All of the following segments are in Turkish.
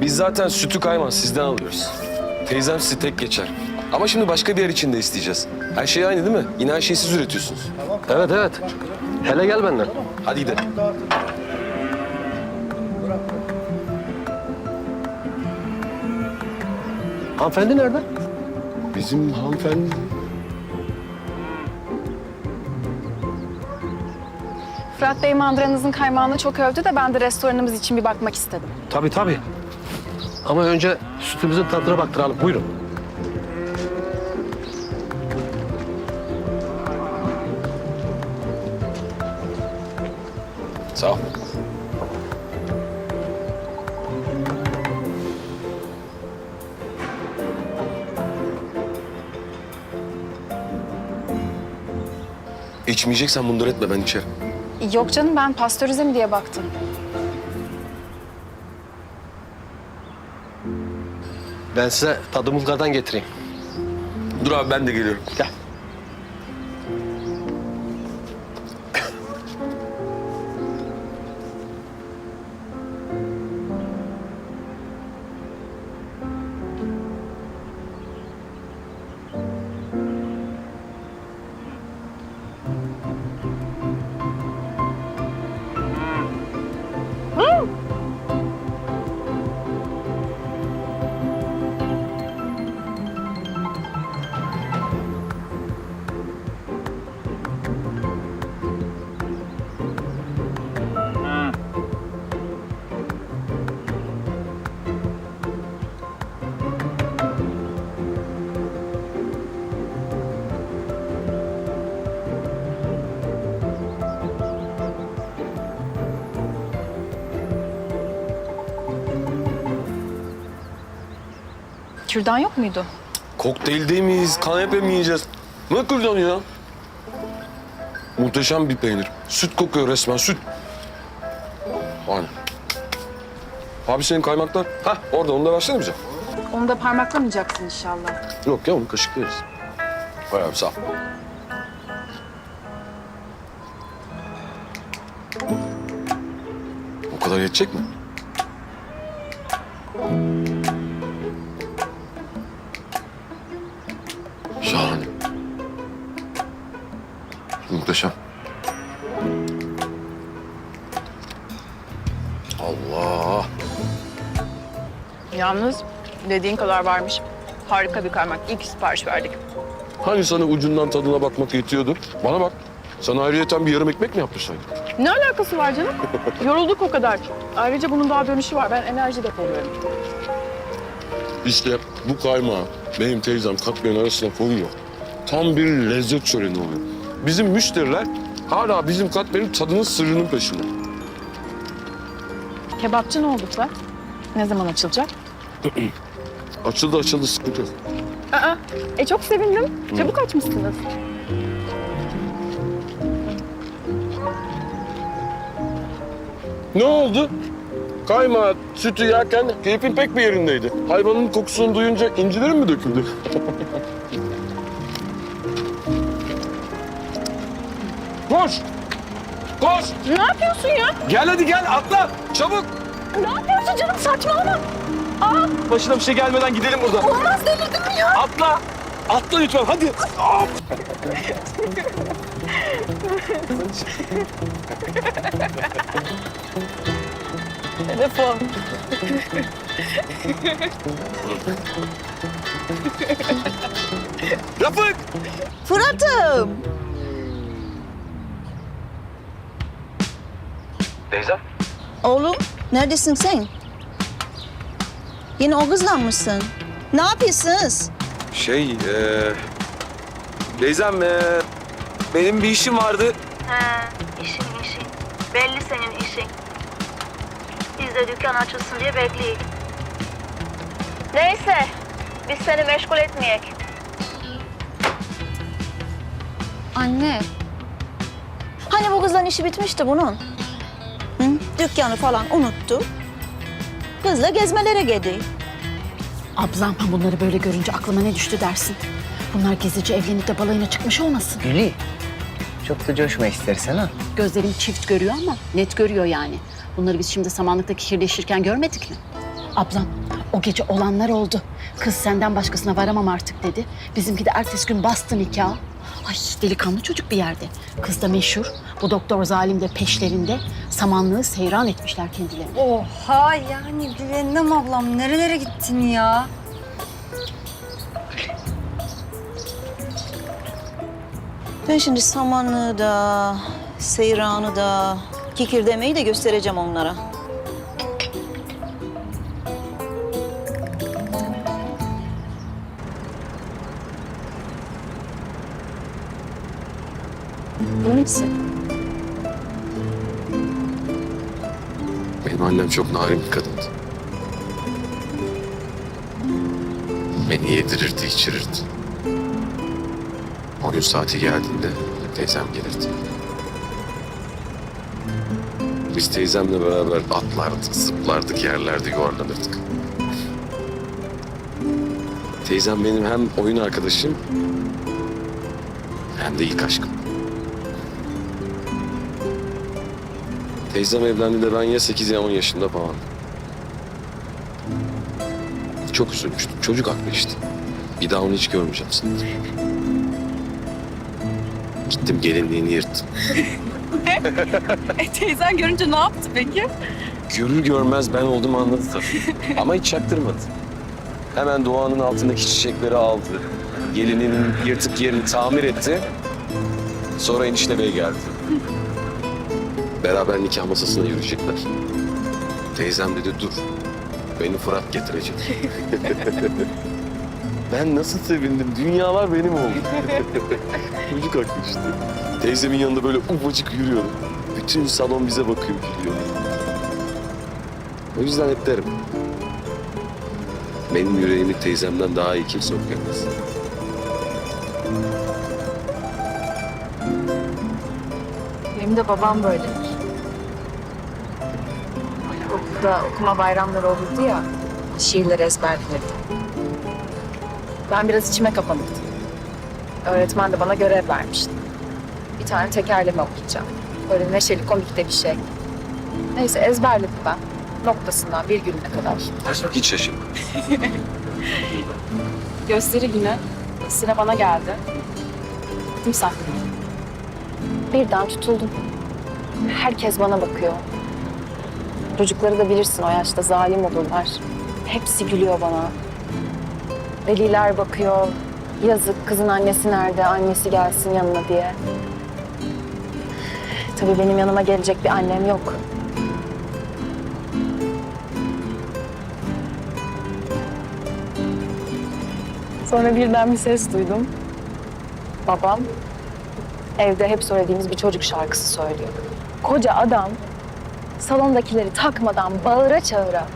Biz zaten sütü kaymaz sizden alıyoruz. Teyzem sizi tek geçer. Ama şimdi başka bir yer için de isteyeceğiz. Her şey aynı değil mi? Yine her şeyi siz üretiyorsunuz. Evet evet. Hele gel benden. Hadi gidelim. Hanımefendi nerede? Bizim hanımefendi... Fırat Bey mandıranızın kaymağını çok övdü de ben de restoranımız için bir bakmak istedim. Tabii tabii. Ama önce sütümüzün tadına baktıralım. Buyurun. Sağ ol. İçmeyeceksen bunları etme ben içerim. Yok canım ben pastörize mi diye baktım. Ben size tadımlıklardan getireyim. Dur abi ben de geliyorum. Gel. Kürdan yok muydu? Kokteyl değil miyiz? Kanepe mi yiyeceğiz? Ne kırdan ya? Muhteşem bir peynir. Süt kokuyor resmen, süt. Aynen. Abi senin kaymaklar. Hah orada, onu da versene bize. Onu da parmaklamayacaksın inşallah. Yok ya, onu kaşıklarız. Vay abi sağ ol. O kadar yetecek mi? Allah. Yalnız dediğin kadar varmış. Harika bir kaymak. İlk sipariş verdik. Hani sana ucundan tadına bakmak yetiyordu? Bana bak. Sana ayrıyeten bir yarım ekmek mi yapmışlar? Ne alakası var canım? Yorulduk o kadar. Ayrıca bunun daha dönüşü var. Ben enerji depoluyorum. İşte bu kaymağı benim teyzem katmerin arasına koyuyor. Tam bir lezzet şöleni oluyor. Bizim müşteriler hala bizim katmerin tadının sırrının peşinde. Kebapçı ne oldu Fırat? Ne zaman açılacak? Açıldı açıldı sıkıntı yok. Aa, e çok sevindim. Çabuk açmışsınız. Ne oldu? Kaymağı, sütü yerken keyfin pek bir yerindeydi. Hayvanın kokusunu duyunca incilerin mi döküldü? Koş! Ne yapıyorsun ya? Gel hadi gel atla! Çabuk! Ne yapıyorsun canım? Saçmalama. Başına bir şey gelmeden gidelim buradan. Olmaz delirdin mi ya? Atla! Atla lütfen hadi. Telefon. Rafık! Fırat'ım. Oğlum neredesin sen? Yine o kızla mısın? Ne yapıyorsunuz? Şey, e, teyzem e, benim bir işim vardı. He, işin işin. Belli senin işin. Biz de dükkan açılsın diye bekleyelim. Neyse, biz seni meşgul etmeyek. Anne. Hani bu kızların işi bitmişti bunun? Hı? Dükkanı falan unuttu. Kızla gezmelere gidiyor. Ablam bunları böyle görünce aklıma ne düştü dersin? Bunlar gezici evlenip de balayına çıkmış olmasın? Gülü. Çok da coşma istersen ha. Gözlerim çift görüyor ama net görüyor yani. Bunları biz şimdi samanlıkta kişirleşirken görmedik mi? Ablam o gece olanlar oldu. Kız senden başkasına varamam artık dedi. Bizimki de ertesi gün bastı nikah. Ay delikanlı çocuk bir yerde. Kız da meşhur. Bu doktor zalim de peşlerinde. Samanlığı seyran etmişler kendilerini. Oha yani Güvendim ablam nerelere gittin ya? Ben şimdi samanlığı da, seyranı da, kikirdemeyi de göstereceğim onlara. İyi misin? Benim annem çok narin bir kadındı. Beni yedirirdi, içirirdi. O gün saati geldiğinde teyzem gelirdi. Biz teyzemle beraber atlardık, zıplardık, yerlerde yuvarlanırdık. Teyzem benim hem oyun arkadaşım hem de ilk aşkım. Teyzem evlendiğinde ben ya 8 ya 10 yaşında falan. Çok üzülmüştüm. Çocuk aklı işte. Bir daha onu hiç görmeyeceğim sanırım. Gittim gelinliğini yırttım. E, teyzen görünce ne yaptı peki? Görür görmez ben olduğumu anladı tabii. Ama hiç çaktırmadı. Hemen Doğan'ın altındaki çiçekleri aldı. Gelininin yırtık yerini tamir etti. Sonra enişte bey geldi. Beraber nikah masasına yürüyecekler. Teyzem dedi dur. Beni Fırat getirecek. ben nasıl sevindim. Dünyalar benim oldu. Çocuk haklı işte. Teyzemin yanında böyle ufacık yürüyorum. Bütün salon bize bakıyor gülüyor. O yüzden hep derim. Benim yüreğimi teyzemden daha iyi kimse okuyamaz. Benim de babam böyledir. Okulda okuma bayramları olurdu ya, şiirleri ezberlenirdi. Ben biraz içime kapanırdım. Öğretmen de bana görev vermişti. Bir tane tekerleme okuyacağım. Böyle neşeli, komik de bir şey. Neyse ezberledim ben. Noktasından virgülüne kadar. Hiç şaşırma. Gösteri günü Sine bana geldi. Gittim sahneye. Birden tutuldum. Herkes bana bakıyor. Çocukları da bilirsin o yaşta zalim olurlar. Hepsi gülüyor bana. Veliler bakıyor. Yazık kızın annesi nerede, annesi gelsin yanına diye. Tabii benim yanıma gelecek bir annem yok. Sonra birden bir ses duydum. Babam evde hep söylediğimiz bir çocuk şarkısı söylüyor. Koca adam salondakileri takmadan bağıra çağıra.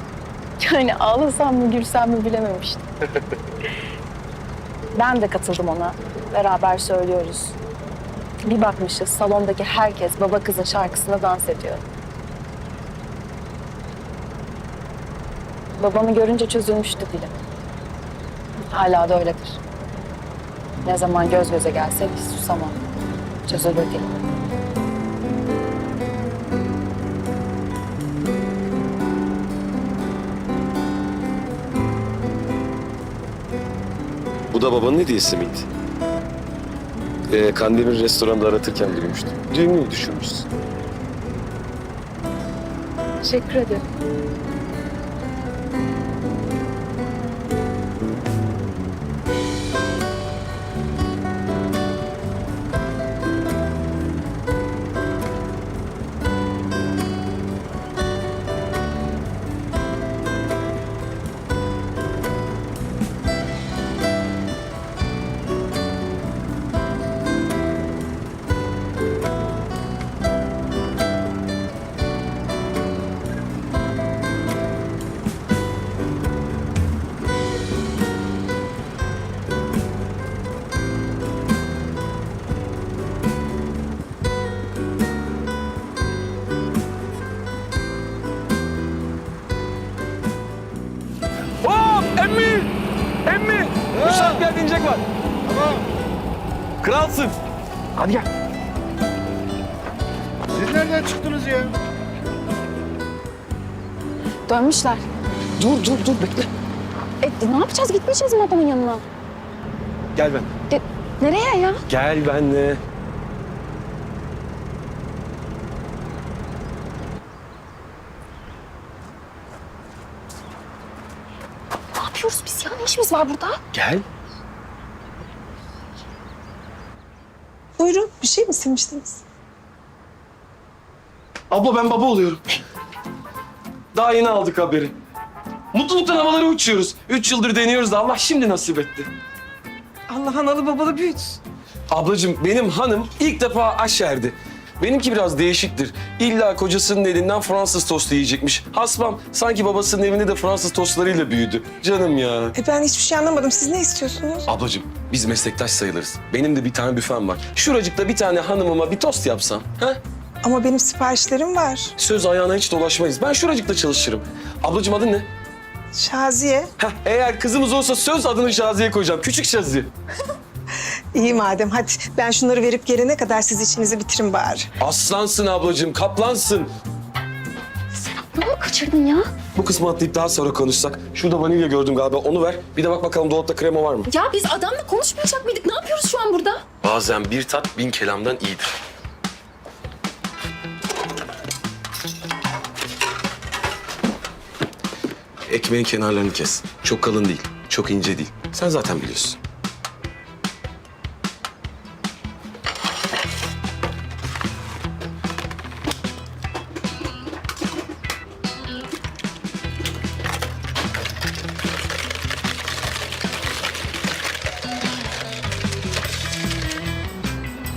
Yani ağlasam mı gülsem mi bilememiştim. ben de katıldım ona. Beraber söylüyoruz. Bir bakmışız salondaki herkes baba kızın şarkısına dans ediyor. Babamı görünce çözülmüştü dilim. Hala da öyledir. Ne zaman göz göze gelsek susamam. Çözülür dilim. Da babanın hediyesi miydi? Ee, Kandemir restoranda aratırken duymuştum. Düğünü düşürmüşsün. Teşekkür ederim. İnecek var. Tamam. Kralsın. Hadi gel. Siz nereden çıktınız ya? Dönmüşler. Dur dur dur bekle. E, ne yapacağız? Gitmeyeceğiz mi adamın yanına? Gel ben. E, nereye ya? Gel benle. Ne yapıyoruz biz ya? Ne işimiz var burada? Gel. Buyurun, bir şey mi istemiştiniz? Abla ben baba oluyorum. Daha yeni aldık haberi. Mutluluktan havalara uçuyoruz. Üç yıldır deniyoruz da Allah şimdi nasip etti. Allah analı babalı büyütsün. Ablacığım benim hanım ilk defa aşerdi. Benimki biraz değişiktir. İlla kocasının elinden Fransız tostu yiyecekmiş. Hasbam sanki babasının evinde de Fransız tostlarıyla büyüdü. Canım ya. E ben hiçbir şey anlamadım. Siz ne istiyorsunuz? Ablacığım biz meslektaş sayılırız. Benim de bir tane büfem var. Şuracıkta bir tane hanımıma bir tost yapsam. Ha? Ama benim siparişlerim var. Söz ayağına hiç dolaşmayız. Ben şuracıkta çalışırım. Ablacığım adın ne? Şaziye. Heh, eğer kızımız olsa söz adını Şaziye koyacağım. Küçük Şaziye. İyi madem hadi ben şunları verip gelene kadar siz işinizi bitirin bari. Aslansın ablacığım, kaplansın. Ne oldu? Kaçırdın ya? Bu kısmı atlayıp daha sonra konuşsak. Şurada vanilya gördüm galiba, onu ver. Bir de bak bakalım dolapta krema var mı? Ya biz adamla konuşmayacak mıydık? Ne yapıyoruz şu an burada? Bazen bir tat bin kelamdan iyidir. Ekmeğin kenarlarını kes. Çok kalın değil, çok ince değil. Sen zaten biliyorsun.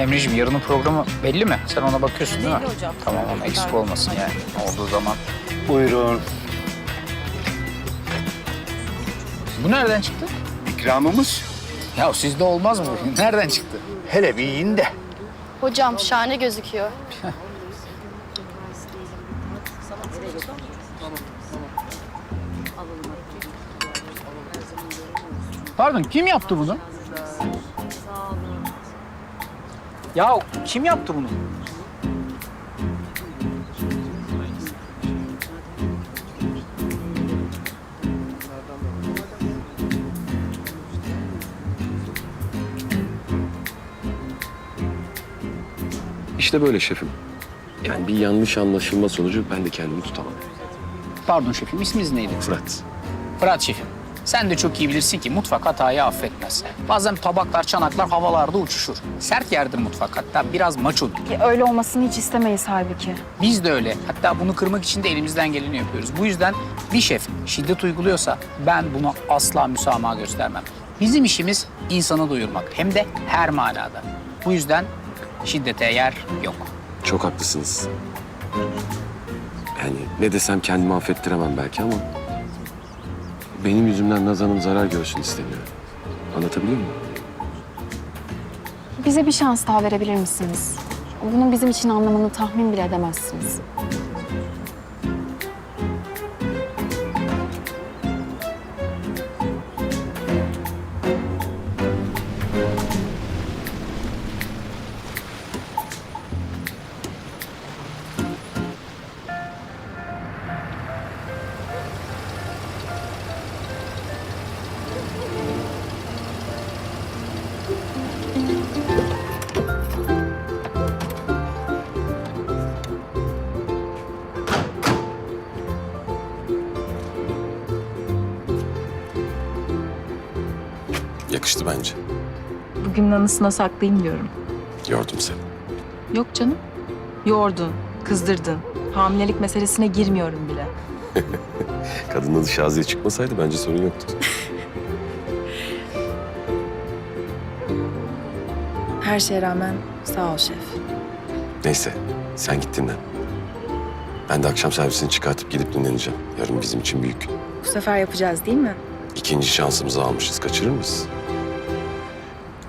Emre'ciğim yarının programı belli mi? Sen ona bakıyorsun değil mi? Tamam ama eksik olmasın yani. Olduğu zaman. Buyurun. Bu nereden çıktı? İkramımız. Ya sizde olmaz mı? Nereden çıktı? Hele bir yiyin de. Hocam şahane gözüküyor. Pardon kim yaptı bunu? Ya kim yaptı bunu? İşte böyle şefim. Yani bir yanlış anlaşılma sonucu ben de kendimi tutamam. Pardon şefim isminiz neydi? Fırat. Fırat şefim. Sen de çok iyi bilirsin ki mutfak hatayı affetmez. Bazen tabaklar, çanaklar havalarda uçuşur. Sert yerdir mutfak hatta biraz maçodur. öyle olmasını hiç istemeyiz halbuki. Biz de öyle. Hatta bunu kırmak için de elimizden geleni yapıyoruz. Bu yüzden bir şef şiddet uyguluyorsa ben buna asla müsamaha göstermem. Bizim işimiz insanı doyurmak. Hem de her manada. Bu yüzden şiddete yer yok. Çok haklısınız. Yani ne desem kendimi affettiremem belki ama... ...benim yüzümden Nazan'ın zarar görsün istemiyorum. Anlatabiliyor muyum? Bize bir şans daha verebilir misiniz? Bunun bizim için anlamını tahmin bile edemezsiniz. Bugünün anısına saklayayım diyorum. Yordum seni. Yok canım. Yordun, kızdırdın. Hamilelik meselesine girmiyorum bile. Kadının adı Şaziye çıkmasaydı bence sorun yoktu. Her şeye rağmen sağ ol şef. Neyse sen git dinlen. Ben de akşam servisini çıkartıp gidip dinleneceğim. Yarın bizim için büyük. Bu sefer yapacağız değil mi? İkinci şansımızı almışız. Kaçırır mıyız?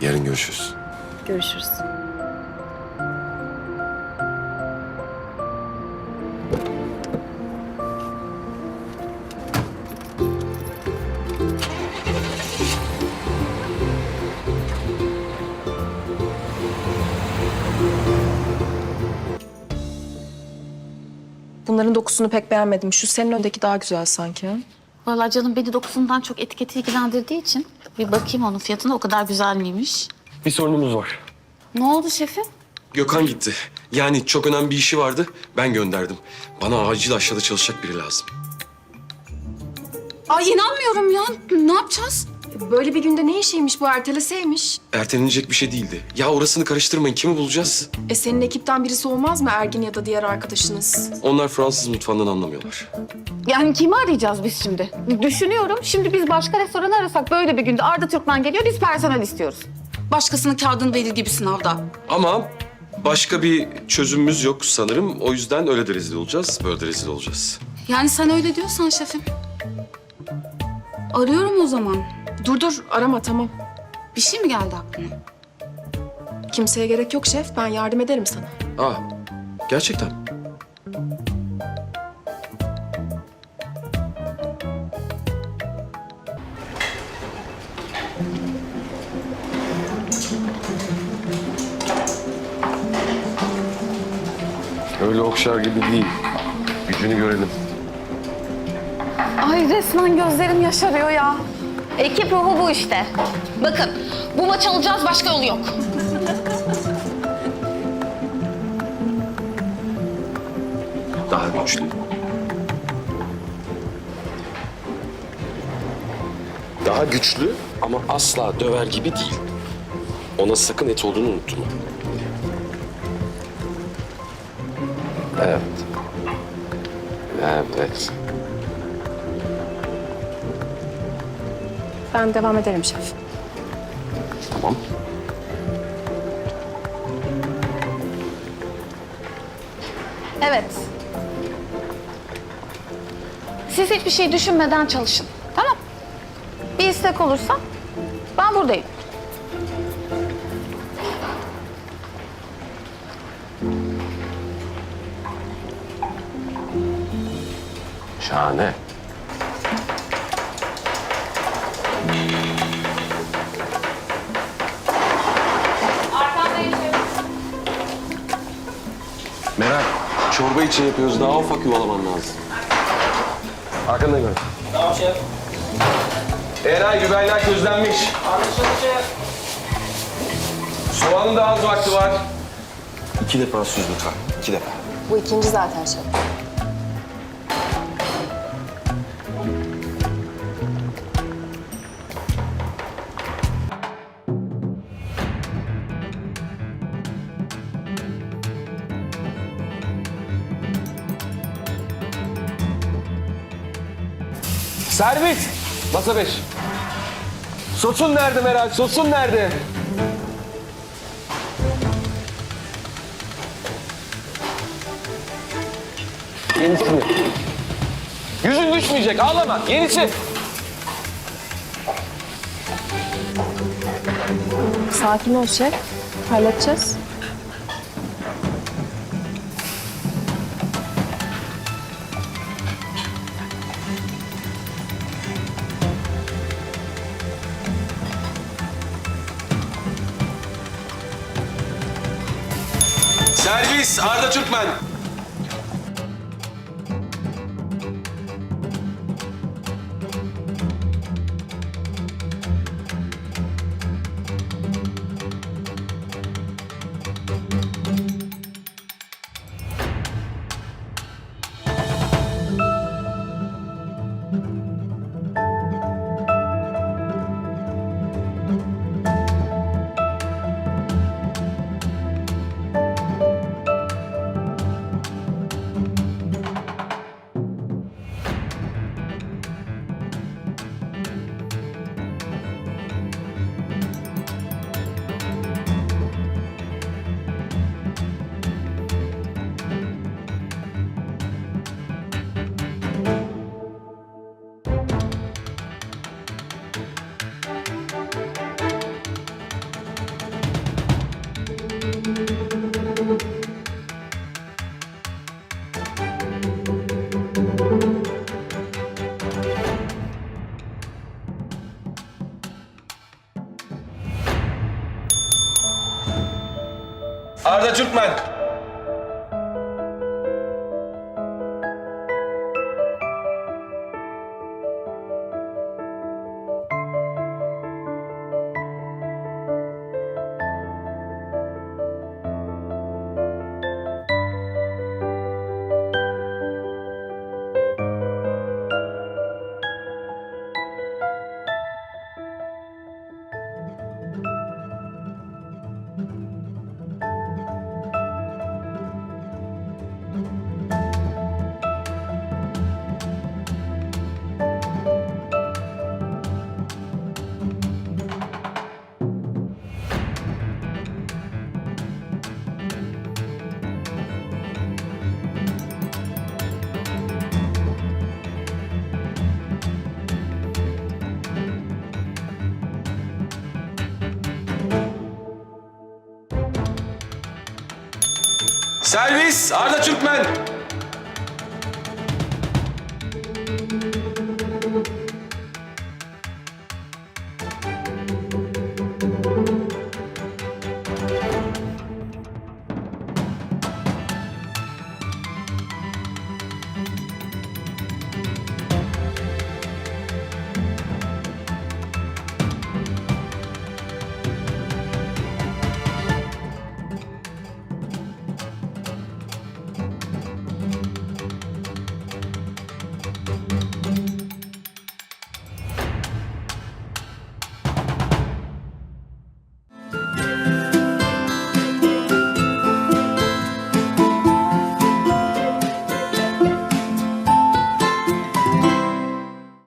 Yarın görüşürüz. Görüşürüz. Bunların dokusunu pek beğenmedim. Şu senin öndeki daha güzel sanki. Vallahi canım beni dokusundan çok etiketi ilgilendirdiği için bir bakayım onun fiyatına o kadar güzel miymiş. Bir sorunumuz var. Ne oldu şefim? Gökhan gitti. Yani çok önemli bir işi vardı. Ben gönderdim. Bana acil aşağıda çalışacak biri lazım. Ay inanmıyorum ya. Ne yapacağız? Böyle bir günde ne işiymiş bu erteleseymiş? Ertelenecek bir şey değildi. Ya orasını karıştırmayın. Kimi bulacağız? E senin ekipten birisi olmaz mı Ergin ya da diğer arkadaşınız? Onlar Fransız mutfağından anlamıyorlar. Yani kimi arayacağız biz şimdi? Düşünüyorum. Şimdi biz başka restoran arasak böyle bir günde Arda Türkmen geliyor biz personel istiyoruz. Başkasının kağıdını verir gibi sınavda. Ama başka bir çözümümüz yok sanırım. O yüzden öyle de rezil olacağız, böyle de rezil olacağız. Yani sen öyle diyorsan şefim. Arıyorum o zaman. Dur dur arama tamam. Bir şey mi geldi aklına? Kimseye gerek yok şef. Ben yardım ederim sana. Aa, gerçekten. Öyle okşar gibi değil. Gücünü görelim. Ay resmen gözlerim yaşarıyor ya. Ekip ruhu bu işte. Bakın bu maç alacağız başka yolu yok. Daha güçlü. Daha güçlü ama asla döver gibi değil. Ona sakın et olduğunu unutma. Evet. Evet. Ben devam ederim şef. Tamam. Evet. Siz hiçbir şey düşünmeden çalışın. Tamam. Bir istek olursa ben buradayım. Şahane. Çorba için yapıyoruz. Daha ufak yuvalaman lazım. Arkandayım ben. Tamam şef. Eray, biberler közlenmiş. Anlaşıldı şef. Soğanın da az vakti var. İki defa süz lütfen. İki defa. Bu ikinci zaten şef. Servis. Masa beş. Sosun nerede Meral? Sosun nerede? Yenisini. Yüzün düşmeyecek. Ağlama. Yenisi. Sakin ol şef. Halledeceğiz. Arda Türkmen. Türkmen. Servis Arda Türkmen.